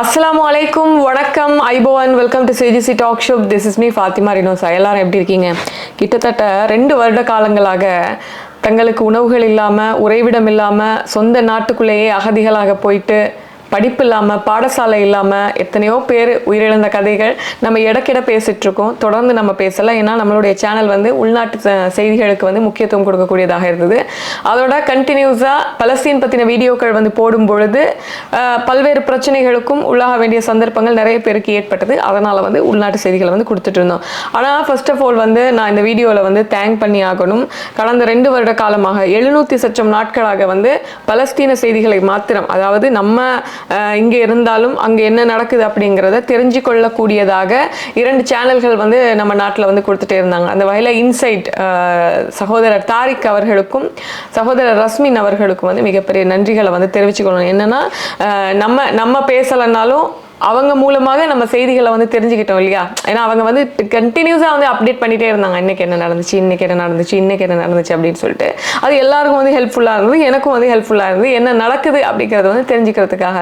அஸ்ஸலாமு அலைக்கும் வணக்கம். Hi everyone welcome to CGC talk show this is me Fathima Rinosa எல்லாரும் எப்படி இருக்கீங்க? கிட்டத்தட்ட ரெண்டு வருட காலங்களாக தங்களுக்கு உணவுகள் இல்லாமல் உறைவிடம் இல்லாமல் சொந்த நாட்டுக்குள்ளேயே அகதிகளாக போயிட்டு படிப்பு இல்லாமல் பாடசாலை இல்லாமல் எத்தனையோ பேர் உயிரிழந்த கதைகள் நம்ம இடக்கிட பேசிட்டு இருக்கோம் தொடர்ந்து நம்ம பேசலாம். ஏன்னா நம்மளுடைய சேனல் வந்து உள்நாட்டு செய்திகளுக்கு வந்து முக்கியத்துவம் கொடுக்கக்கூடியதாக இருந்தது. அதோட கண்டினியூஸாக பலஸ்தீன் பற்றின வீடியோக்கள் வந்து போடும் பொழுது பல்வேறு பிரச்சனைகளுக்கும் உள்ளாக வேண்டிய சந்தர்ப்பங்கள் நிறைய பேருக்கு ஏற்பட்டது. அதனால் வந்து உள்நாட்டு செய்திகளை வந்து கொடுத்துட்டு இருந்தோம் ஆனால் ஃபர்ஸ்ட் ஆஃப் ஆல் வந்து நான் இந்த வீடியோவில் வந்து தேங்க் பண்ணி ஆகணும். கடந்த ரெண்டு வருட காலமாக எழுநூற்றி சற்றம் நாட்களாக வந்து பலஸ்தீன செய்திகளை மாத்திரம் அதாவது நம்ம இங்கே இருந்தாலும் அங்கே என்ன நடக்குது அப்படிங்கிறத தெரிஞ்சு கொள்ளக்கூடியதாக இரண்டு சேனல்கள் வந்து நம்ம நாட்டில் வந்து கொடுத்துட்டே இருந்தாங்க. அந்த வகையில் இன்சைட் சகோதரர் தாரிக் அவர்களுக்கும் சகோதரர் ரஸ்மின் அவர்களுக்கும் வந்து மிகப்பெரிய நன்றிகளை வந்து தெரிவிச்சுக்கணும். என்னன்னா நம்ம நம்ம பேசலைன்னாலும் அவங்க மூலமாக நம்ம செய்திகளை வந்து தெரிஞ்சுக்கிட்டோம் இல்லையா? ஏன்னா அவங்க வந்து கண்டினியூஸாக வந்து அப்டேட் பண்ணிட்டே இருந்தாங்க. இன்னைக்கு என்ன நடந்துச்சு இன்னைக்கு என்ன நடந்துச்சு இன்னைக்கு என்ன நடந்துச்சு அப்படின்னு சொல்லிட்டு. அது எல்லாருக்கும் வந்து ஹெல்ப்ஃபுல்லாக இருந்தது எனக்கும் வந்து ஹெல்ப்ஃபுல்லாக இருந்தது. என்ன நடக்குது அப்படிங்கிறத வந்து தெரிஞ்சுக்கிறதுக்காக.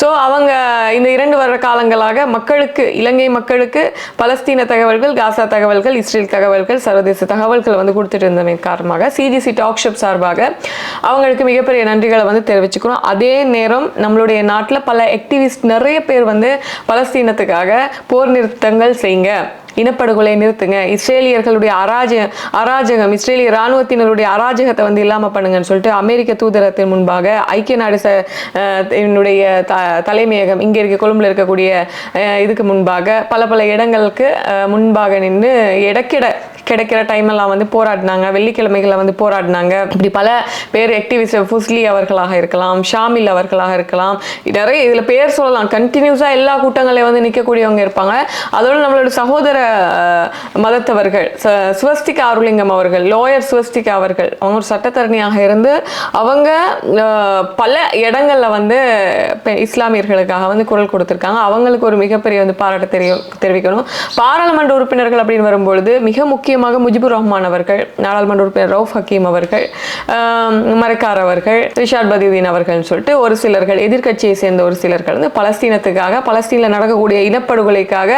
ஸோ அவங்க இந்த இரண்டு வருட காலங்களாக மக்களுக்கு இலங்கை மக்களுக்கு பலஸ்தீன தகவல்கள் காசா தகவல்கள் இஸ்ரேல் தகவல்கள் சர்வதேச தகவல்கள் வந்து கொடுத்துட்டு இருந்ததன் காரணமாக சிஜிசி டாக் ஷாப் சார்பாக அவங்களுக்கு மிகப்பெரிய நன்றிகளை வந்து தெரிவிச்சுக்கிறோம். அதே நேரம் நம்மளுடைய நாட்டில் பல ஆக்டிவிஸ்ட் நிறைய பேர் வந்து பலஸ்தீனத்துக்காக போர் நிறுத்தங்கள் செய்யுங்க. இனப்படுகொலை நிறுத்துங்க. இஸ்ரேலியர்களுடைய அராஜ அராஜகம் இஸ்ரேலிய இராணுவத்தினருடைய அராஜகத்தை வந்து இல்லாமல் பண்ணுங்கன்னு சொல்லிட்டு அமெரிக்க தூதரத்தின் முன்பாக ஐக்கிய நாடு ச என்னுடைய த தலைமையகம் இங்கே இருக்க கொழும்புல இருக்கக்கூடிய இதுக்கு முன்பாக பல பல இடங்களுக்கு முன்பாக நின்று இடக்கிட கிடைக்கிற டைமெல்லாம் வந்து போராடினாங்க. வெள்ளிக்கிழமைகளை வந்து போராடினாங்க. இப்படி பல பேர் ஆக்டிவிஸ்ட் ஃபுஸ்லி அவர்களாக இருக்கலாம் ஷாமில் அவர்களாக இருக்கலாம். நிறைய இதில் பேர் சொல்லலாம். கண்டினியூஸாக எல்லா கூட்டங்களையும் வந்து நிற்கக்கூடியவங்க இருப்பாங்க. அதோடு நம்மளோட சகோதர மதத்தவர்கள் சுவஸ்திகா அருளிங்கம் அவர்கள் லோயர் சுவஸ்திகா அவர்கள் அவங்க ஒரு சட்டத்தரணியாக இருந்து அவங்க பல இடங்கள்ல வந்து இஸ்லாமியர்களுக்காக வந்து குரல் கொடுத்துருக்காங்க. அவங்களுக்கு ஒரு மிகப்பெரிய வந்து பாராட்டு தெரிய தெரிவிக்கணும். பாராளுமன்ற உறுப்பினர்கள் அப்படின்னு வரும்பொழுது மிக முக்கியமாக முஜிபுர் ரஹ்மான் அவர்கள் நாடாளுமன்ற உறுப்பினர் ரவுஃப் ஹக்கீம் அவர்கள் மரக்கார் அவர்கள் ரிஷாட் பதியுதீன் அவர்கள்னு சொல்லிட்டு ஒரு சிலர்கள் எதிர்க்கட்சியை சேர்ந்த ஒரு சிலர்கள் வந்து பலஸ்தீனத்துக்காக பலஸ்தீனில் நடக்கக்கூடிய இனப்படுகொலைக்காக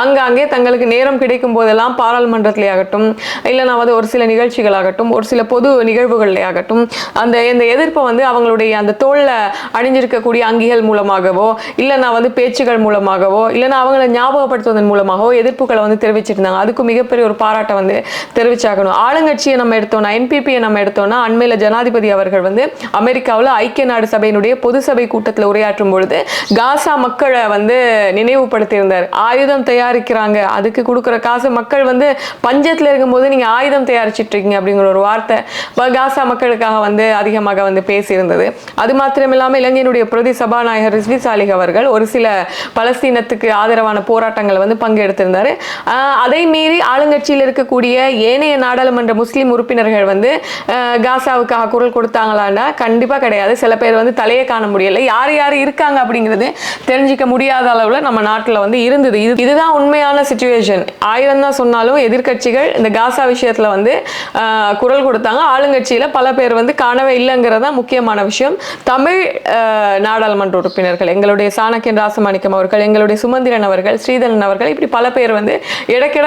ஆங்காங்கே தங்களுக்கு நேரம் கிடைக்கும் போதெல்லாம் பாராளுமன்றத்திலே ஆகட்டும் இல்லைனா வந்து ஒரு சில நிகழ்ச்சிகளாகட்டும் ஒரு சில பொது நிகழ்வுகளிலே ஆகட்டும் அந்த இந்த எதிர்ப்பை வந்து அவங்களுடைய அந்த தோல்ல அணிஞ்சிருக்கக்கூடிய அங்கிகள் மூலமாகவோ இல்லைனா வந்து பேச்சுகள் மூலமாகவோ இல்லைனா அவங்களை ஞாபகப்படுத்துவதன் மூலமாகவோ எதிர்ப்புகளை வந்து தெரிவிச்சிருந்தாங்க. அதுக்கு மிகப்பெரிய ஒரு பாராட்டை வந்து தெரிவிச்சாகணும். ஆளுங்கட்சியை நம்ம எடுத்தோம்னா என்பிபியை நம்ம எடுத்தோம்னா அண்மையில் ஜனாதிபதி அவர்கள் வந்து அமெரிக்காவில் ஐக்கிய நாடு சபையினுடைய பொது சபை கூட்டத்தில் உரையாற்றும் பொழுது காசா மக்களை வந்து நினைவுபடுத்தியிருந்தார். ஆயுதம் தயாரிக்கிறாங்க அதுக்கு கொடுக்குற காசு மக்கள் வந்து பஞ்சத்தில் இருக்கும்போது நீங்கள் ஆயுதம் தயாரிச்சிட்டு இருக்கீங்க அப்படிங்கிற ஒரு வார்த்தை காசா மக்களுக்காக வந்து அதிகமாக வந்து பேசியிருந்தது. அது மாத்திரமில்லாமல் இலங்கையினுடைய பிரதி சபாநாயகர் ரிஸ்வி சாலிக் அவர்கள் ஒரு சில பலஸ்தீனத்துக்கு ஆதரவான போராட்டங்களை வந்து பங்கெடுத்திருந்தார். அதை மீறி ஆளுங்கட்சியில் இருக்கக்கூடிய ஏனைய நாடாளுமன்ற முஸ்லீம் உறுப்பினர்கள் வந்து காசாவுக்காக குரல் கொடுத்தாங்களான்னா கண்டிப்பாக கிடையாது. சில பேர் வந்து தலையை காண முடியல. யார் யார் இருக்காங்க அப்படிங்கிறது தெரிஞ்சிக்க முடியாத அளவில் நம்ம நாட்டில் வந்து இருந்தது. இது இதுதான் உண்மையான சுச்சுவேஷன் ஆயிரம் தான் சொன்னாலும் எதிர்க்கட்சிகள் இந்த காசா விஷயத்தில் வந்து குரல் கொடுத்தாங்க. ஆளுங்கட்சியில் பல பேர் வந்து காணவே இல்லைங்கிறதா முக்கியமான விஷயம். தமிழ் நாடாளுமன்ற உறுப்பினர்கள் எங்களுடைய சாணக்கியன் ராசமாணிக்கம் அவர்கள் எங்களுடைய சுமந்திரன் அவர்கள் ஸ்ரீதரன் அவர்கள் இப்படி பல பேர் வந்து இடக்கிட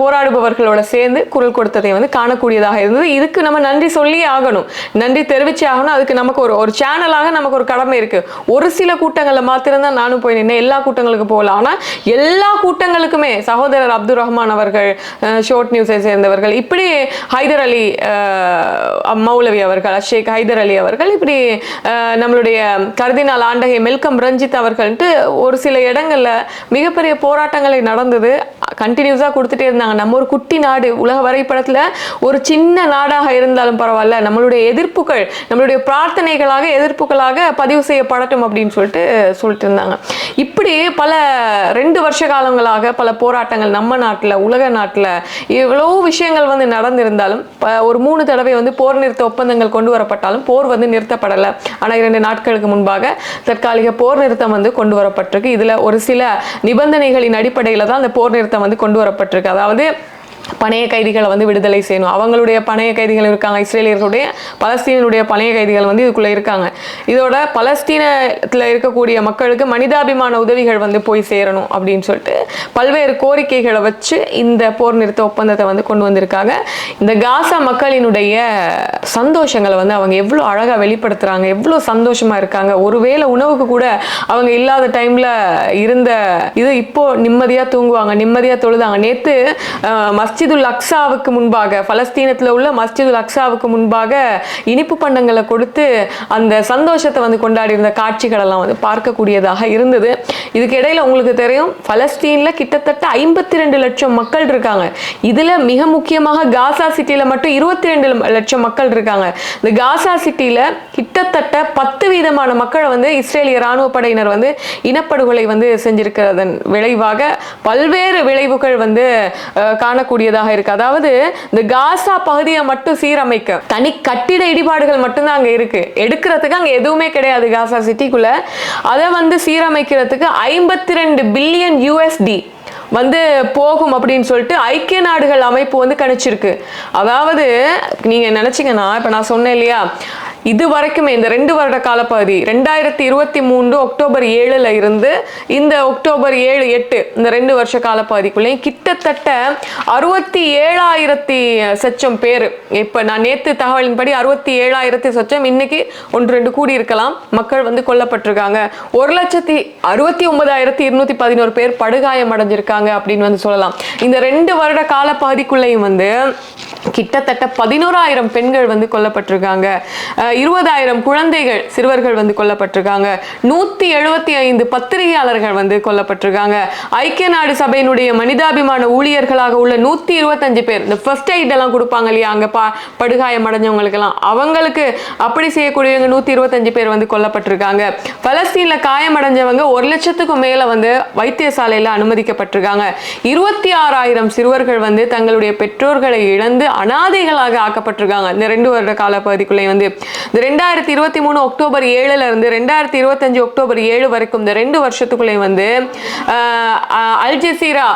போராடுபவர்களோட சேர்ந்து குரல் கொடுத்ததை வந்து காணக்கூடியதாக இருந்தது. இதுக்கு நம்ம நன்றி சொல்லி ஆகணும். நன்றி தெரிவிச்சே ஆகணும். அதுக்கு நமக்கு ஒரு ஒரு சேனலாக நமக்கு ஒரு கடமை இருக்கு. ஒரு சில கூட்டங்களில் மாத்திரம்தான் நானும் போய் நின்று எல்லா கூட்டங்களுக்கு போகலாம் ஆனால் எல்லா கூட்டங்களுக்குமே சகோதரர் அப்துல் ரஹ்மான் அவர்கள் ஷோர்ட் நியூஸை சேர்ந்தவர்கள் இப்படி ஹைதர் அலி மௌலவி அவர்கள் அஷேக் ஹைதர் அலி அவர்கள் இப்படி நம்மளுடைய கருதினால் ஆண்டகை மெல்கம் ரஞ்சித் அவர்கள்ட்டு ஒரு சில இடங்கள்ல மிகப்பெரிய போராட்டங்களை நடந்தது. கண்டினியூஸாக கொடுத்துட்டே இருந்தாங்க. நம்ம ஒரு குட்டி நாடு உலக வரைபடத்தில் ஒரு சின்ன நாடாக இருந்தாலும் பரவாயில்ல. நம்மளுடைய எதிர்ப்புகள் நம்மளுடைய பிரார்த்தனைகளாக எதிர்ப்புகளாக பதிவு செய்யப்படட்டும் அப்படின்னு சொல்லிட்டு சொல்லிட்டு இருந்தாங்க. இப்படி பல ரெண்டு வருஷ காலங்களாக பல போராட்டங்கள் நம்ம நாட்டில் உலக நாட்டில் இவ்வளோ விஷயங்கள் வந்து நடந்திருந்தாலும் ஒரு மூணு தடவை வந்து போர் நிறுத்த ஒப்பந்தங்கள் கொண்டு வரப்பட்டாலும் போர் வந்து நிறுத்தப்படலை. ஆனால் இரண்டு நாட்களுக்கு முன்பாக தற்காலிக போர் நிறுத்தம் வந்து கொண்டு வரப்பட்டிருக்கு. இதில் ஒரு சில நிபந்தனைகளின் அடிப்படையில் தான் அந்த போர் நிறுத்தம் வந்து கொண்டு வரப்பட்டிருக்கு. அதாவது பணைய கைதிகளை வந்து விடுதலை செய்யணும். அவங்களுடைய பணைய கைதிகள் இருக்காங்க இஸ்ரேலியர்களுடைய பலஸ்தீனுடைய பணைய கைதிகள் வந்து இதுக்குள்ளே இருக்காங்க. இதோட பலஸ்தீனத்தில் இருக்கக்கூடிய மக்களுக்கு மனிதாபிமான உதவிகள் வந்து போய் சேரணும் அப்படின்னு சொல்லிட்டு பல்வேறு கோரிக்கைகளை வச்சு இந்த போர் நிறுத்த ஒப்பந்தத்தை வந்து கொண்டு வந்திருக்காங்க. இந்த காசா மக்களினுடைய சந்தோஷங்களை வந்து அவங்க எவ்வளோ அழகாக வெளிப்படுத்துகிறாங்க எவ்வளோ சந்தோஷமாக இருக்காங்க. ஒருவேளை உணவுக்கு கூட அவங்க இல்லாத டைமில் இருந்த இது இப்போ நிம்மதியாக தூங்குவாங்க நிம்மதியாக தொழுதாங்க. நேற்று மஸ்ஜிதுல் அக்ஸாவுக்கு முன்பாக பலஸ்தீனத்தில் உள்ள மஸ்ஜிதுல் அக்ஸாவுக்கு முன்பாக இனிப்பு பண்டங்களை கொடுத்து அந்த சந்தோஷத்தை வந்து கொண்டாடி இருந்த காட்சிகள் எல்லாம் வந்து பார்க்கக்கூடியதாக இருந்தது. இதுக்கு இடையில் உங்களுக்கு தெரியும் பலஸ்தீனில் கிட்டத்தட்ட ஐம்பத்தி ரெண்டு லட்சம் மக்கள் இருக்காங்க. இதில் மிக முக்கியமாக காசா சிட்டியில மட்டும் இருபத்தி ரெண்டு லட்சம் மக்கள் இருக்காங்க. இந்த காசா சிட்டியில கிட்டத்தட்ட பத்து வீதமான மக்களை வந்து இஸ்ரேலிய ராணுவ படையினர் வந்து இனப்படுகொலை வந்து செஞ்சிருக்கிறதன் விளைவாக பல்வேறு விளைவுகள் வந்து காணக்கூடிய வேண்டியதாக இருக்கு. அதாவது இந்த காசா பகுதியை மட்டும் சீரமைக்க தனி கட்டிட இடிபாடுகள் மட்டும்தான் அங்கே இருக்கு. எடுக்கிறதுக்கு அங்கே எதுவுமே கிடையாது காசா சிட்டிக்குள்ள. அதை வந்து சீரமைக்கிறதுக்கு ஐம்பத்தி ரெண்டு பில்லியன் யூஎஸ்டி வந்து போகும் அப்படின்னு சொல்லிட்டு ஐக்கிய நாடுகள் அமைப்பு வந்து கணிச்சிருக்கு. அதாவது நீங்க நினைச்சீங்கன்னா இப்ப நான் சொன்னேன் இல்லையா? இது வரைக்குமே இந்த ரெண்டு வருட காலப்பகுதி ரெண்டாயிரத்தி இருபத்தி மூன்று அக்டோபர் ஏழுல இருந்து இந்த அக்டோபர் ஏழு எட்டு இந்த ரெண்டு வருஷ காலப்பகுதிக்குள்ளேயும் கிட்டத்தட்ட அறுபத்தி ஏழாயிரத்தி சச்சம் பேர். இப்போ நான் நேற்று தகவலின்படி அறுபத்தி ஏழாயிரத்தி சச்சம் இன்னைக்கு ஒன்று ரெண்டு கூடி இருக்கலாம். மக்கள் வந்து கொல்லப்பட்டிருக்காங்க. ஒரு லட்சத்தி அறுபத்தி ஒன்பதாயிரத்தி இருநூத்தி பதினோரு பேர் படுகாயம் அடைஞ்சிருக்காங்க அப்படின்னு வந்து சொல்லலாம். இந்த ரெண்டு வருட காலப்பகுதிக்குள்ளேயும் வந்து கிட்டத்தட்ட பதினோராயிரம் பெண்கள் வந்து கொல்லப்பட்டிருக்காங்க. இருபதாயிரம் குழந்தைகள் சிறுவர்கள் வந்து கொல்லப்பட்டிருக்காங்க. நூற்றி எழுபத்தி ஐந்து பத்திரிகையாளர்கள் வந்து கொல்லப்பட்டிருக்காங்க. ஐக்கிய நாடு சபையினுடைய மனிதாபிமான ஊழியர்களாக உள்ள நூற்றி இருபத்தஞ்சு பேர் இந்த ஃபர்ஸ்ட் எய்ட் எல்லாம் கொடுப்பாங்க இல்லையா? அங்கே பா படுகாயம் அடைஞ்சவங்களுக்கெல்லாம். அவங்களுக்கு அப்படி செய்யக்கூடியவங்க நூற்றி இருபத்தஞ்சு பேர் வந்து கொல்லப்பட்டிருக்காங்க. பலஸ்தீனில் காயமடைஞ்சவங்க ஒரு லட்சத்துக்கும் மேலே வந்து வைத்தியசாலையில் அனுமதிக்கப்பட்டிருக்காங்க. இருபத்தி ஆறாயிரம் சிறுவர்கள் வந்து தங்களுடைய பெற்றோர்களை இழந்து அனாதைகளாக ஆக்கப்பட்டிருக்காங்க. இந்த ரெண்டு வருட கால பகுதிக்குள்ளே வந்து இந்த ரெண்டாயிரத்தி இருபத்தி மூணு அக்டோபர் ஏழுல இருந்து ரெண்டாயிரத்தி இருபத்தஞ்சு அக்டோபர் ஏழு வரைக்கும் இந்த ரெண்டு வருஷத்துக்குள்ளே வந்து அல்ஜசீரா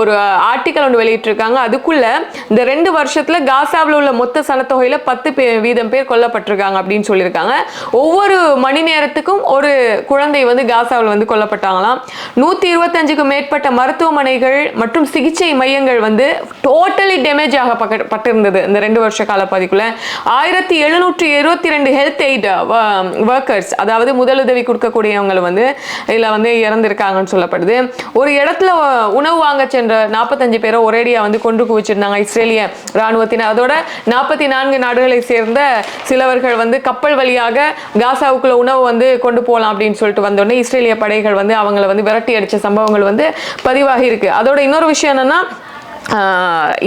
ஒரு ஆர்டிக்கல் ஒன்று வெளியிட்டிருக்காங்க. அதுக்குள்ள இந்த ரெண்டு வருஷத்துல காசாவில் உள்ள மொத்த சனத்தொகையில பத்து பே வீதம் பேர் கொல்லப்பட்டிருக்காங்க அப்படின்னு சொல்லியிருக்காங்க. ஒவ்வொரு மணி நேரத்துக்கும் ஒரு குழந்தை வந்து காசாவில் வந்து கொல்லப்பட்டாங்களாம். நூத்தி இருபத்தஞ்சுக்கும் மேற்பட்ட மருத்துவமனைகள் மற்றும் சிகிச்சை மையங்கள் வந்து டோட்டலி டேமேஜ் ஆக பட்டிருந்தது இந்த ரெண்டு வருஷ கால பதிக்குள்ள ஆயிரத்தி எழுநூற்றி இருபத்தி ரெண்டு ஹெல்த் எய்ட் ஒர்க்கர்ஸ் அதாவது முதலுதவி கொடுக்கக்கூடியவங்க வந்து இதில் வந்து இறந்துருக்காங்கன்னு சொல்லப்படுது. ஒரு இடத்துல உணவு வாங்க சென்ற நாற்பத்தஞ்சு பேரை ஒரேடியாக வந்து கொண்டு குவிச்சிருந்தாங்க இஸ்ரேலிய ராணுவத்தினர். அதோட நாற்பத்தி நான்கு நாடுகளை சேர்ந்த சிலவர்கள் வந்து கப்பல் வழியாக காசாவுக்குள்ள உணவு வந்து கொண்டு போகலாம் அப்படின்னு சொல்லிட்டு வந்தோடனே இஸ்ரேலிய படைகள் வந்து அவங்கள வந்து விரட்டி அடித்த சம்பவங்கள் வந்து பதிவாகி இருக்கு. அதோட இன்னொரு விஷயம் என்னன்னா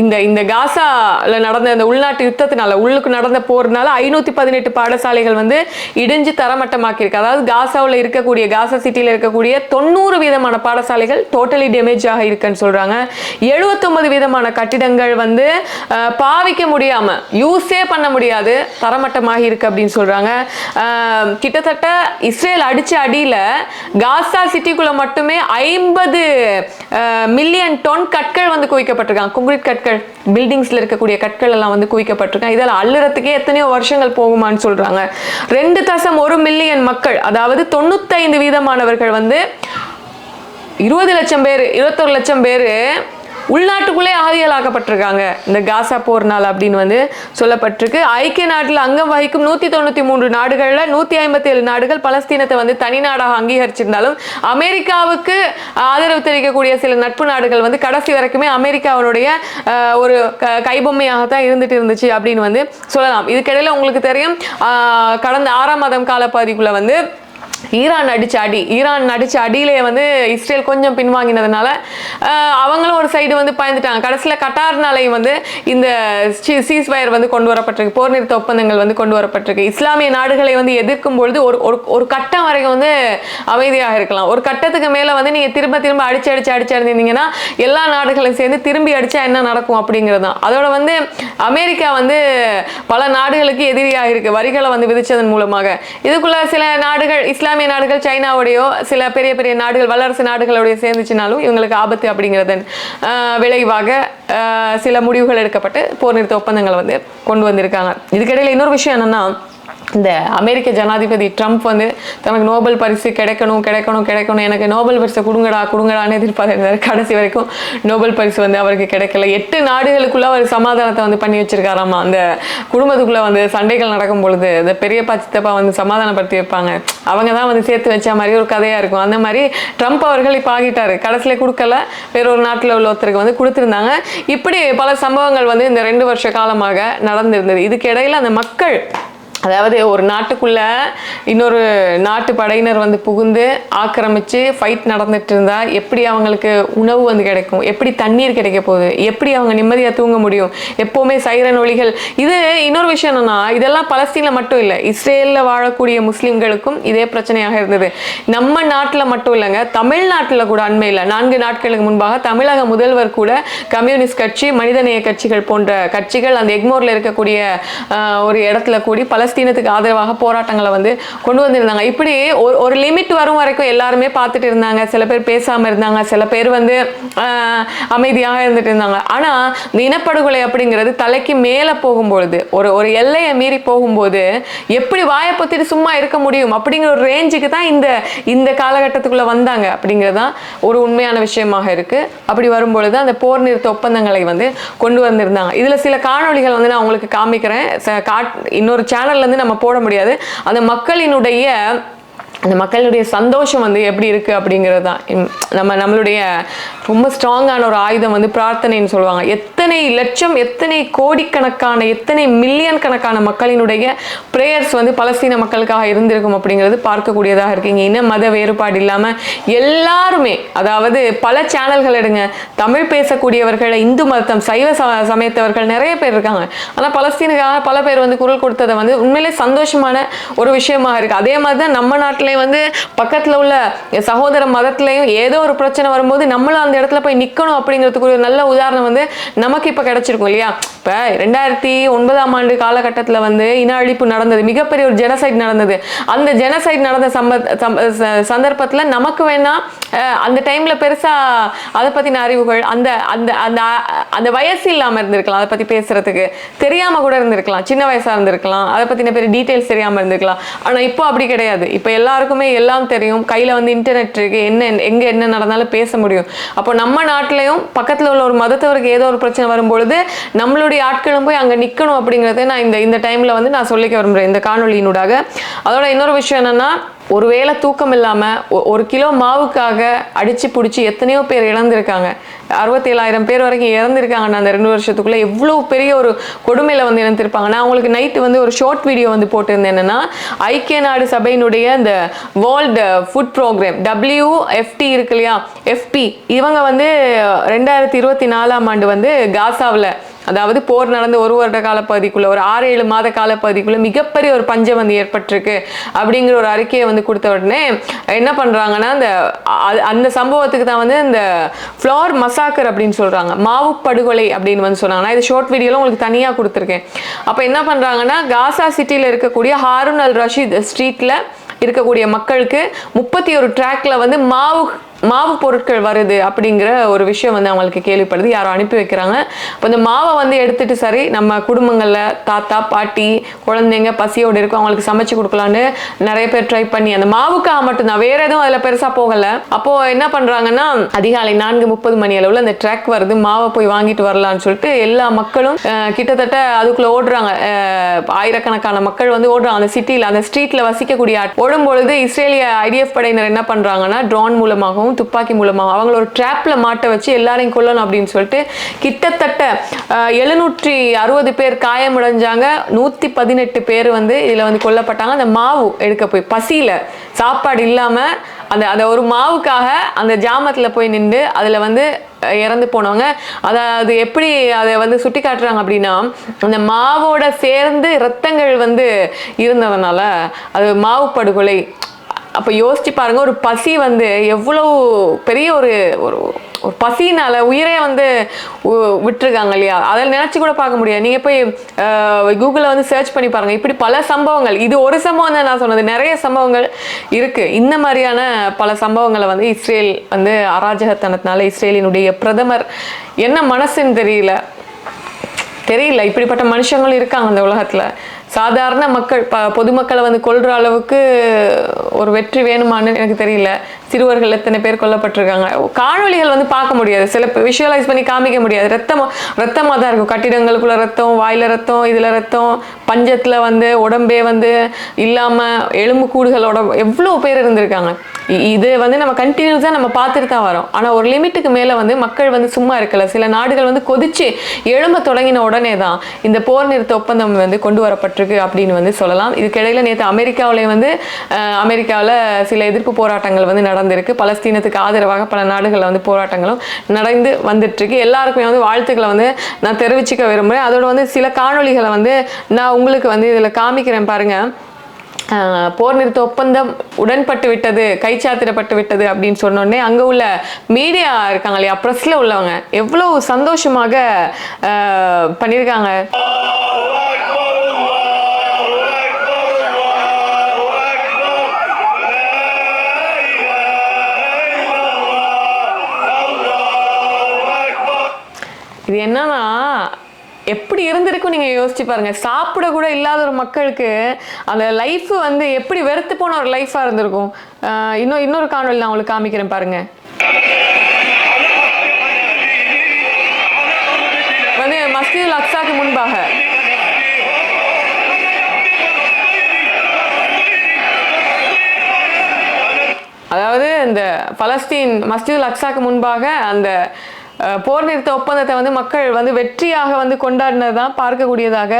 இந்த இந்த காசாவில் நடந்த இந்த உள்நாட்டு யுத்தத்தினால உள்ளுக்கு நடந்த போர்னால ஐநூற்றி பதினெட்டு பாடசாலைகள் வந்து இடிஞ்சு தரமட்டமாக்கியிருக்கு. அதாவது காசாவில் இருக்கக்கூடிய காசா சிட்டியில் இருக்கக்கூடிய தொண்ணூறு விதமான பாடசாலைகள் டோட்டலி டேமேஜ் ஆக இருக்குன்னு சொல்கிறாங்க எழுபத்தொம்பது விதமான கட்டிடங்கள் வந்து பாவிக்க முடியாமல் யூஸே பண்ண முடியாது தரமட்டமாக இருக்கு அப்படின்னு சொல்கிறாங்க கிட்டத்தட்ட இஸ்ரேல் அடித்த அடியில் காசா சிட்டிக்குள்ளே மட்டுமே ஐம்பது மில்லியன் டொன் கற்கள் வந்து குவிக்கப்பட்டிருக்காங்க குங்கிரீட் கற்கள் பில்டிங்ஸ்ல இருக்கக்கூடிய கற்கள் எல்லாம் வந்து குவிக்கப்பட்டிருக்காங்க. இதெல்லாம் அள்ளுறதுக்கே எத்தனையோ வருஷங்கள் போகுமான்னு சொல்றாங்க. ரெண்டு தசம் ஒரு மில்லியன் மக்கள் அதாவது தொண்ணூத்தைந்து வீதமானவர்கள் வந்து இருபது லட்சம் பேர் இருபத்தொரு லட்சம் பேர் உள்நாட்டுக்குள்ளே ஆவியலாக்கப்பட்டிருக்காங்க இந்த காசா போர்னால் அப்படின்னு வந்து சொல்லப்பட்டிருக்கு. ஐக்கிய நாட்டில் அங்கம் வகிக்கும் நூற்றி தொண்ணூற்றி மூன்று நாடுகளில் நூற்றி ஐம்பத்தி ஏழு நாடுகள் பலஸ்தீனத்தை வந்து தனி நாடாக அங்கீகரிச்சிருந்தாலும் அமெரிக்காவுக்கு ஆதரவு தெரிவிக்கக்கூடிய சில நட்பு நாடுகள் வந்து கடைசி வரைக்குமே அமெரிக்காவினுடைய ஒரு க கைபொம்மையாக தான் இருந்துட்டு இருந்துச்சு அப்படின்னு வந்து சொல்லலாம். இதுக்கிடையில் உங்களுக்கு தெரியும் கடந்த ஆறாம் மாதம் காலப்பகுதிக்குள்ள வந்து ஈரான் அடிச்ச அடி ஈரான் அடிச்ச அடியிலேயே வந்து இஸ்ரேல் கொஞ்சம் பின்வாங்கினதுனால அவங்களும் ஒரு சைடு வந்து பயந்துட்டாங்க. கடைசியில் கட்டார்னாலையும் வந்து இந்த சீஸ் ஃபயர் வந்து கொண்டு வரப்பட்டிருக்கு. போர் நிறுத்த ஒப்பந்தங்கள் வந்து கொண்டு வரப்பட்டிருக்கு. இஸ்லாமிய நாடுகளை வந்து எதிர்க்கும் பொழுது ஒரு ஒரு கட்டம் வரைக்கும் வந்து அமைதியாக இருக்கலாம். ஒரு கட்டத்துக்கு மேலே வந்து நீங்கள் திரும்ப திரும்ப அடிச்சு அடிச்சு அடிச்சு அடிந்தீங்கன்னா எல்லா நாடுகளும் சேர்ந்து திரும்பி அடிச்சா என்ன நடக்கும் அப்படிங்கிறது தான். அதோட வந்து அமெரிக்கா வந்து பல நாடுகளுக்கு எதிரியாக இருக்கு. வரிகளை வந்து விதிச்சதன் மூலமாக. இதுக்குள்ள சில நாடுகள் இஸ்லாம் இஸ்லாமிய நாடுகள் சைனாவுடையோ சில பெரிய பெரிய நாடுகள் வல்லரசு நாடுகளுடைய சேர்ந்துச்சுனாலும் இவங்களுக்கு ஆபத்து அப்படிங்கிறதன் ஆஹ், விளைவாக ஆஹ், சில முடிவுகள் எடுக்கப்பட்டு போர் நிறுத்த ஒப்பந்தங்களை வந்து கொண்டு வந்திருக்காங்க. இதுக்கிடையில் இன்னொரு விஷயம் என்னன்னா இந்த அமெரிக்க ஜனாதிபதி ட்ரம்ப் வந்து தனக்கு நோபல் பரிசு கிடைக்கணும் கிடைக்கணும் கிடைக்கணும் எனக்கு நோபல் பரிசை கொடுங்கடா கொடுங்கடான்னு எதிர்பார்த்திருந்தார். கடைசி வரைக்கும் நோபல் பரிசு வந்து அவருக்கு கிடைக்கல. எட்டு நாடுகளுக்குள்ளே அவர் சமாதானத்தை வந்து பண்ணி வச்சிருக்காராமா? அந்த குடும்பத்துக்குள்ளே வந்து சண்டைகள் நடக்கும் பொழுது இந்த பெரியப்பா சித்தப்பா வந்து சமாதானப்படுத்தி வைப்பாங்க. அவங்க தான் வந்து சேர்த்து வச்ச மாதிரி ஒரு கதையாக இருக்கும். அந்த மாதிரி ட்ரம்ப் அவர்கள் இப்போ ஆகிட்டாரு. கடைசியில கொடுக்கல. வேற ஒரு நாட்டில் உள்ள ஒருத்தருக்கு வந்து கொடுத்துருந்தாங்க. இப்படி பல சம்பவங்கள் வந்து இந்த ரெண்டு வருஷ காலமாக நடந்திருந்தது. இதுக்கு இடையில் அந்த மக்கள் அதாவது ஒரு நாட்டுக்குள்ள இன்னொரு நாட்டு படையினர் வந்து புகுந்து ஆக்கிரமிச்சு ஃபைட் நடந்துட்டு இருந்தா எப்படி அவங்களுக்கு உணவு வந்து கிடைக்கும்? எப்படி தண்ணீர் கிடைக்க போகுது? எப்படி அவங்க நிம்மதியாக தூங்க முடியும்? எப்போவுமே சைரன் ஒளிகள் இது இன்னொரு விஷயம் என்னன்னா இதெல்லாம் பலஸ்தீனில் மட்டும் இல்லை. இஸ்ரேலில் வாழக்கூடிய முஸ்லிம்களுக்கும் இதே பிரச்சனையாக இருந்தது. நம்ம நாட்டில் மட்டும் இல்லைங்க. தமிழ்நாட்டில் கூட அண்மையில் நான்கு நாட்களுக்கு முன்பாக தமிழக முதல்வர் கூட கம்யூனிஸ்ட் கட்சி மனிதநேய கட்சிகள் போன்ற கட்சிகள் அந்த எக்மோரில் இருக்கக்கூடிய ஆஹ், ஒரு இடத்துல கூடி பல பலஸ்தீனத்துக்கு ஆதரவாக போராட்டங்களை வந்து கொண்டு வந்திருந்தாங்க. இப்படி ஒரு ஒரு லிமிட் வரும் வரைக்கும் எல்லாருமே பார்த்துட்டு இருந்தாங்க. சில பேர் பேசாமல் இருந்தாங்க. சில பேர் வந்து அமைதியாக இருந்துட்டு இருந்தாங்க. ஆனால் இந்த இனப்படுகொலை அப்படிங்கிறது தலைக்கு மேலே போகும்பொழுது ஒரு ஒரு எல்லையை மீறி போகும்போது எப்படி வாயை பொத்திட்டு சும்மா இருக்க முடியும் அப்படிங்கிற ஒரு ரேஞ்சுக்கு தான் இந்த இந்த காலகட்டத்துக்குள்ள வந்தாங்க அப்படிங்கிறது தான் ஒரு உண்மையான விஷயமாக இருக்கு. அப்படி வரும்பொழுது அந்த போர் நிறுத்த ஒப்பந்தங்களை வந்து கொண்டு வந்திருந்தாங்க. இதில் சில காணொளிகள் வந்து நான் உங்களுக்கு காமிக்கிறேன். காட் இன்னொரு சேனல் வந்து நம்ம போட முடியாது. அந்த மக்களினுடைய அந்த மக்களுடைய சந்தோஷம் வந்து எப்படி இருக்குது அப்படிங்கிறது தான். நம்ம நம்மளுடைய ரொம்ப ஸ்ட்ராங்கான ஒரு ஆயுதம் வந்து பிரார்த்தனைன்னு சொல்லுவாங்க. எத்தனை லட்சம் எத்தனை கோடிக்கணக்கான எத்தனை மில்லியன் கணக்கான மக்களினுடைய ப்ரேயர்ஸ் வந்து பலஸ்தீன மக்களுக்காக இருந்திருக்கும் அப்படிங்கிறது பார்க்கக்கூடியதாக இருக்கு. இங்கே மத வேறுபாடு இல்லாமல் எல்லாருமே அதாவது பல சேனல்கள் எடுங்க. தமிழ் பேசக்கூடியவர்கள் இந்து மதம் சைவ ச- சமயத்தவர்கள் நிறைய பேர் இருக்காங்க. ஆனால் பலஸ்தீனுக்காக பல பேர் வந்து குரல் கொடுத்ததை வந்து உண்மையிலே சந்தோஷமான ஒரு விஷயமாக இருக்குது அதே மாதிரி தான் நம்ம நாட்டில் நாட்டிலையும் வந்து பக்கத்தில் உள்ள சகோதர மதத்துலையும் ஏதோ ஒரு பிரச்சனை வரும்போது நம்மளும் அந்த இடத்துல போய் நிற்கணும் அப்படிங்கிறதுக்கு ஒரு நல்ல உதாரணம் வந்து நமக்கு இப்போ கிடைச்சிருக்கும் இல்லையா? இப்போ ரெண்டாயிரத்தி ஒன்பதாம் ஆண்டு காலகட்டத்தில் வந்து இன அழிப்பு நடந்தது. மிகப்பெரிய ஒரு ஜெனசைட் நடந்தது. அந்த ஜெனசைட் நடந்த சம்ப சந்தர்ப்பத்தில் நமக்கு வேணால் அந்த டைமில் பெருசாக அதை பற்றின அறிவுகள் அந்த அந்த அந்த அந்த வயசு இல்லாமல் இருந்திருக்கலாம் அதை பற்றி பேசுகிறதுக்கு தெரியாமல் கூட இருந்திருக்கலாம். சின்ன வயசாக இருந்திருக்கலாம். அதை பற்றின பெரிய டீட்டெயில்ஸ் தெரியாமல் இருந்திருக்கலாம். ஆனால் இப்போ அப்படி கிடையாது. இப்போ எல்லாருக்குமே எல்லாம் தெரியும். கையில் வந்து இன்டர்நெட் இருக்குது என்ன எங்கே என்ன நடந்தாலும் பேச முடியும். அப்போ நம்ம நாட்டிலையும் பக்கத்தில் உள்ள ஒரு மதத்தவருக்கு ஏதோ ஒரு பிரச்சனை வரும்பொழுது நம்மளுடைய ஆட்களும் போய் அங்கே நிற்கணும் அப்படிங்கிறத நான் இந்த இந்த டைமில் வந்து நான் சொல்லிக்க விரும்புகிறேன் இந்த காணொலியினூடாக அதோட இன்னொரு விஷயம் என்னென்னா ஒருவேளை தூக்கம் இல்லாமல் ஒரு கிலோ மாவுக்காக அடித்து பிடிச்சி எத்தனையோ பேர் இழந்திருக்காங்க அறுபத்தேழாயிரம் பேர் வரைக்கும் இறந்திருக்காங்க அந்த ரெண்டு வருஷத்துக்குள்ளே எவ்வளோ பெரிய ஒரு கொடுமையில் வந்து இழந்திருப்பாங்க நான் உங்களுக்கு நைட்டு வந்து ஒரு ஷார்ட் வீடியோ வந்து போட்டிருந்தேன் என்னென்னா ஐக்கிய நாடு சபையினுடைய இந்த வேர்ல்டு ஃபுட் ப்ரோக்ராம் எஃப்டி இருக்கு இல்லையா? எஃப்பி இவங்க வந்து ரெண்டாயிரத்தி இருபத்தி நாலாம் ஆண்டு வந்து காசாவில் அதாவது போர் நடந்த ஒரு வருட காலப்பகுதிக்குள்ள ஒரு ஆறு ஏழு மாத காலப்பகுதிக்குள்ள மிகப்பெரிய ஒரு பஞ்சம் வந்து ஏற்பட்டிருக்கு அப்படிங்கிற ஒரு அறிக்கையை வந்து கொடுத்த உடனே என்ன பண்றாங்கன்னா அந்த அந்த சம்பவத்துக்கு தான் வந்து இந்த ஃப்ளார் மசாக்கர் அப்படின்னு சொல்றாங்க. மாவு படுகொலை அப்படின்னு வந்து சொன்னாங்க. இது ஷார்ட் வீடியோல உங்களுக்கு தனியா கொடுத்துருக்கேன். அப்போ என்ன பண்றாங்கன்னா காசா சிட்டியில் இருக்கக்கூடிய ஹாரூன் அல் ரஷீத் ஸ்ட்ரீட்ல இருக்கக்கூடிய மக்களுக்கு முப்பத்தி ஒரு ட்ராக்ல வந்து மாவு மாவு பொருட்கள் வருது அப்படிங்கிற ஒரு விஷயம் வந்து அவங்களுக்கு கேள்விப்படுது. யாரோ அனுப்பி வைக்கிறாங்க. இப்போ இந்த மாவை வந்து எடுத்துட்டு சரி நம்ம குடும்பங்களில் தாத்தா பாட்டி குழந்தைங்க பசியோடு இருக்கும் அவங்களுக்கு சமைச்சு கொடுக்கலான்னு நிறைய பேர் ட்ரை பண்ணி அந்த மாவுக்காக மட்டும்தான் வேற எதுவும் அதில் பெருசாக போகலை. அப்போ என்ன பண்ணுறாங்கன்னா அதிகாலை நான்கு முப்பது மணி அளவில் அந்த ட்ரக் வருது மாவை போய் வாங்கிட்டு வரலான்னு சொல்லிட்டு எல்லா மக்களும் கிட்டத்தட்ட அதுக்குள்ளே ஓடுறாங்க. ஆயிரக்கணக்கான மக்கள் வந்து ஓடுறாங்க. அந்த சிட்டியில் அந்த ஸ்ட்ரீட்டில் வசிக்கக்கூடிய ஆட் ஓடும் பொழுது இஸ்ரேலிய ஐடிஎஃப் படையினர் என்ன பண்ணுறாங்கன்னா ட்ரோன் மூலமாகவும் துப்பாக்கி மூலமாகவும் அவங்கள ஒரு ட்ராப்பில் மாட்ட வச்சு எல்லாரையும் கொல்லணும் அப்படின்னு சொல்லிட்டு கிட்டத்தட்ட எழுநூற்றி அறுபது பேர் காயமடைஞ்சாங்க. நூற்றி பதினெட்டு பேர் வந்து இதில் வந்து கொல்லப்பட்டாங்க. அந்த மாவு எடுக்க போய் பசியில் சாப்பாடு இல்லாமல் அந்த அந்த ஒரு மாவுக்காக அந்த ஜாமத்தில் போய் நின்று அதில் வந்து இறந்து போனவங்க. அதை அது எப்படி அதை வந்து சுட்டி காட்டுறாங்க அப்படின்னா அந்த மாவோட சேர்ந்து இரத்தங்கள் வந்து இருந்ததுனால அது மாவு படுகொலை அப்போ யோசிச்சு பாருங்க ஒரு பசி வந்து எவ்வளவு பெரிய ஒரு ஒரு ஒரு பசினால உயிரே வந்து விட்டுருக்காங்க இல்லையா? அதில் நினைச்சு கூட பார்க்க முடியாது. நீங்க போய் கூகுளில் வந்து சர்ச் பண்ணி பாருங்க. இப்படி பல சம்பவங்கள். இது ஒரு சம்பவம் தான் நான் சொன்னது. நிறைய சம்பவங்கள் இருக்கு. இந்த மாதிரியான பல சம்பவங்களை வந்து இஸ்ரேல் வந்து அராஜகத்தனத்தினால இஸ்ரேலினுடைய பிரதமர் என்ன மனசுன்னு தெரியல. தெரியல. இப்படிப்பட்ட மனுஷங்களும் இருக்காங்க அந்த உலகத்துல. சாதாரண மக்கள் ப பொதுமக்களை வந்து கொள்கிற அளவுக்கு ஒரு வெற்றி வேணுமான்னு எனக்கு தெரியல. சிறுவர்கள் எத்தனை பேர் கொல்லப்பட்டிருக்காங்க. காணொலிகள் வந்து பார்க்க முடியாது. சில விஷுவலைஸ் பண்ணி காமிக்க முடியாது. ரத்தம் ரத்தமாக தான் இருக்கும். கட்டிடங்களுக்குள்ள ரத்தம் வாயில ரத்தம் இதுல ரத்தம் பஞ்சத்துல வந்து உடம்பே வந்து இல்லாம எலும்பு கூடுகளோட எவ்வளோ பேர் இருந்திருக்காங்க. இது வந்து நம்ம கண்டினியூஸாக நம்ம பார்த்துட்டு தான் வரோம். ஆனால் ஒரு லிமிட்டுக்கு மேலே வந்து மக்கள் வந்து சும்மா இருக்கல. சில நாடுகள் வந்து கொதிச்சு எழும்ப தொடங்கின உடனே தான் இந்த போர் நிறுத்த ஒப்பந்தம் வந்து கொண்டு வரப்பட்டிருக்கு அப்படின்னு வந்து சொல்லலாம். இதுக்கிடையில் நேற்று அமெரிக்காவிலே வந்து அமெரிக்காவில் சில எதிர்ப்பு போராட்டங்கள் வந்து நடந்திருக்கு பலஸ்தீனத்துக்கு ஆதரவாக பல நாடுகளில் வந்து போராட்டங்களும் நடந்து வந்துட்டுருக்கு. எல்லாருக்குமே வந்து வாழ்த்துக்களை வந்து நான் தெரிவிச்சுக்க விரும்புகிறேன் அதோட வந்து சில காணொளிகளை வந்து நான் உங்களுக்கு வந்து இதில் காமிக்கிறேன் பாருங்க. போர் நிறுத்த ஒப்பந்தம் உடன்பட்டு விட்டது கைச்சாத்திடப்பட்டு விட்டது அப்படின்னு சொன்னோடனே அங்கே உள்ள மீடியா இருக்காங்க இல்லையா ப்ரெஸ்ஸில் உள்ளவங்க எவ்வளோ சந்தோஷமாக பண்ணியிருக்காங்க இது என்னன்னா எப்படி இருந்திருக்கும் நீங்க யோசிச்சு பாருங்க. சாப்பிட கூட இல்லாத ஒரு மக்களுக்கு அந்த லைஃப் வந்து எப்படி வெறுத்து போன ஒரு லைஃபா இருந்திருக்கும். இன்னும் இன்னொரு காணொலி நான் உங்களுக்கு காமிக்கிறேன் பாருங்க. வந்து மஸ்ஜித் அக்ஸாக்கு முன்பாக. அதாவது இந்த பலஸ்தீன் மஸ்ஜித் அக்ஸாக்கு முன்பாக அந்த போர் நிறுத்த ஒப்பந்தத்தை வந்து மக்கள் வந்து வெற்றியாக வந்து கொண்டாடினது தான் பார்க்கக்கூடியதாக.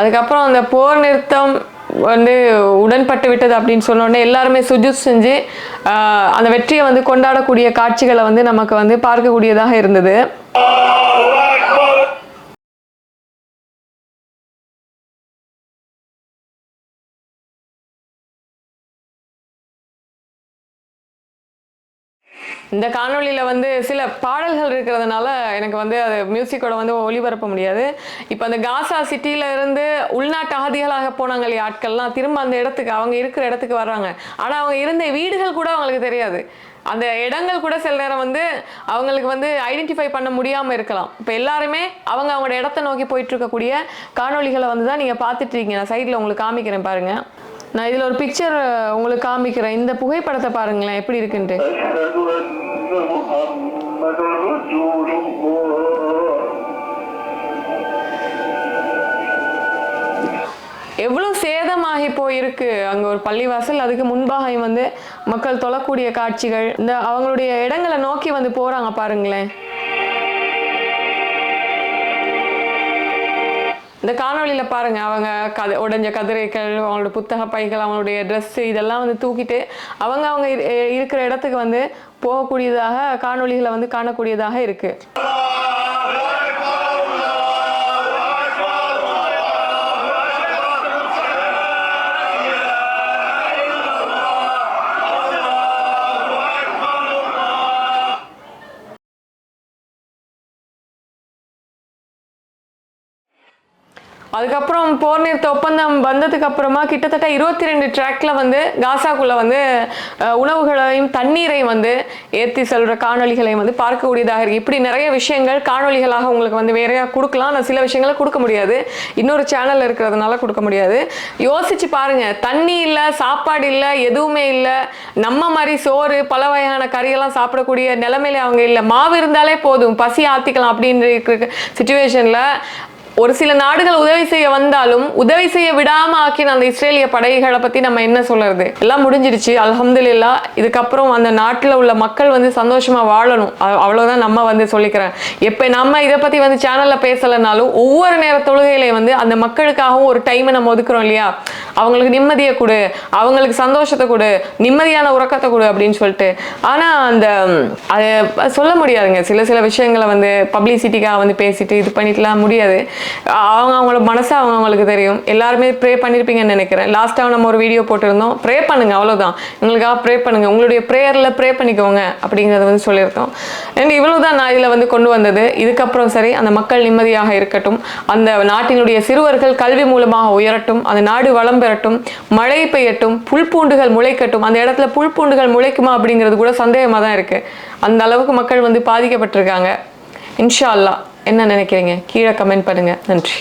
அதுக்கப்புறம் அந்த போர் நிறுத்தம் வந்து உடன்பட்டு விட்டது அப்படின்னு சொன்னோடனே எல்லாருமே சுஜித் செஞ்சு அந்த வெற்றியை வந்து கொண்டாடக்கூடிய காட்சிகளை வந்து நமக்கு வந்து பார்க்கக்கூடியதாக இருந்தது. இந்த காணொலியில் வந்து சில பாடல்கள் இருக்கிறதுனால எனக்கு வந்து அது மியூசிக்கோட வந்து ஒளிபரப்ப முடியாது. இப்போ அந்த காசா சிட்டியில இருந்து உள்நாட்டு அகதிகளாக போனாங்க இல்லையா ஆட்கள்லாம் திரும்ப அந்த இடத்துக்கு அவங்க இருக்கிற இடத்துக்கு வர்றாங்க. ஆனால் அவங்க இருந்த வீடுகள் கூட அவங்களுக்கு தெரியாது. அந்த இடங்கள் கூட சில நேரம் வந்து அவங்களுக்கு வந்து ஐடென்டிஃபை பண்ண முடியாமல் இருக்கலாம். இப்போ எல்லாருமே அவங்க அவங்களோட இடத்த நோக்கி போயிட்டு இருக்கக்கூடிய காணொளிகளை வந்து தான் நீங்கள் பார்த்துட்டு இருக்கீங்க. நான் சைடில் உங்களுக்கு காமிக்கிறேன் பாருங்கள் நான் இதில் ஒரு பிக்சர் உங்களுக்கு காமிக்கிறேன். இந்த புகைப்படத்தை பாருங்களேன் எப்படி இருக்குன்ட்டு. எவ்வளோ சேதமாகி போயிருக்கு அங்கே ஒரு பள்ளிவாசல். அதுக்கு முன்பாக வந்து மக்கள் தொழக்கூடிய காட்சிகள் இந்த அவங்களுடைய இடங்களை நோக்கி வந்து போகிறாங்க பாருங்களேன். இந்த காணொளியில பாருங்க அவங்க கத உடைஞ்ச கதிரைகள் அவங்களோட புத்தக பைகள் அவங்களுடைய ட்ரெஸ்ஸு இதெல்லாம் வந்து தூக்கிட்டு அவங்க அவங்க இருக்கிற இடத்துக்கு வந்து போகக்கூடியதாக காணொளிகளை வந்து காணக்கூடியதாக இருக்கு. அதுக்கப்புறம் போர் நிறுத்த ஒப்பந்தம் வந்ததுக்கு அப்புறமா கிட்டத்தட்ட இருபத்தி ரெண்டு ட்ராக்ல வந்து காசாக்குள்ள வந்து உணவுகளையும் தண்ணீரையும் வந்து ஏற்றி செல்ற காணொளிகளையும் வந்து பார்க்கக்கூடியதாக இருக்கு. இப்படி நிறைய விஷயங்கள் காணொளிகளாக உங்களுக்கு வந்து வேறையா கொடுக்கலாம். ஆனால் சில விஷயங்களை கொடுக்க முடியாது. இன்னொரு சேனல் இருக்கிறதுனால கொடுக்க முடியாது. யோசிச்சு பாருங்க. தண்ணி இல்லை சாப்பாடு இல்லை எதுவுமே இல்லை. நம்ம மாதிரி சோறு பல வகையான கறியெல்லாம் சாப்பிடக்கூடிய நிலைமையில அவங்க இல்லை. மாவு இருந்தாலே போதும். பசி ஆத்திக்கலாம் அப்படின்ற சுச்சுவேஷனில் சுச்சுவேஷன்ல ஒரு சில நாடுகள் உதவி செய்ய வந்தாலும் உதவி செய்ய விடாம ஆக்கின அந்த இஸ்ரேலிய படைகளை பத்தி நம்ம என்ன சொல்றது? எல்லாம் முடிஞ்சிடுச்சு அல்ஹம்துலில்லா இதுக்கப்புறம் அந்த நாட்டுல உள்ள மக்கள் வந்து சந்தோஷமா வாழணும். அவ்வளவுதான் நம்ம வந்து சொல்லிக்கிறேன். எப்ப நம்ம இதை பத்தி வந்து சேனல்ல பேசலைனாலும் ஒவ்வொரு நேர தொழுகையிலையும் வந்து அந்த மக்களுக்காகவும் ஒரு டைமை நம்ம ஒதுக்குறோம் இல்லையா? அவங்களுக்கு நிம்மதியை கொடு. அவங்களுக்கு சந்தோஷத்தை கொடு. நிம்மதியான உறக்கத்தை கொடு அப்படின்னு சொல்லிட்டு. ஆனால் அந்த அதை சொல்ல முடியாதுங்க. சில சில விஷயங்களை வந்து பப்ளிசிட்டிக்காக வந்து பேசிட்டு இது பண்ணிட்டுலாம் முடியாது. அவங்க அவங்களோட மனசு அவங்க அவங்களுக்கு தெரியும். எல்லாருமே ப்ரே பண்ணியிருப்பீங்கன்னு நினைக்கிறேன். லாஸ்ட்டாக நம்ம ஒரு வீடியோ போட்டிருந்தோம். ப்ரே பண்ணுங்க அவ்வளோதான் எங்களுக்காக ப்ரே பண்ணுங்க. உங்களுடைய ப்ரேயரில் ப்ரே பண்ணிக்கோங்க அப்படிங்கிறத வந்து சொல்லியிருக்கோம். அண்ட் இவ்வளோ தான் நான் இதில் வந்து கொண்டு வந்தது. இதுக்கப்புறம் சரி அந்த மக்கள் நிம்மதியாக இருக்கட்டும். அந்த நாட்டினுடைய சிறுவர்கள் கல்வி மூலமாக உயரட்டும். அந்த நாடு வளம் பெறட்டும். மழை பெய்யட்டும். புல்பூண்டுகள் முளைக்கட்டும். அந்த இடத்துல புல்பூண்டுகள் முளைக்குமா அப்படிங்கிறது கூட சந்தேகமாக தான் இருக்குது அந்த அளவுக்கு மக்கள் வந்து பாதிக்கப்பட்டிருக்காங்க. இன்ஷா அல்லாஹ் என்ன நினைக்கிறீங்க? கீழே கமெண்ட் பண்ணுங்கள் நன்றி.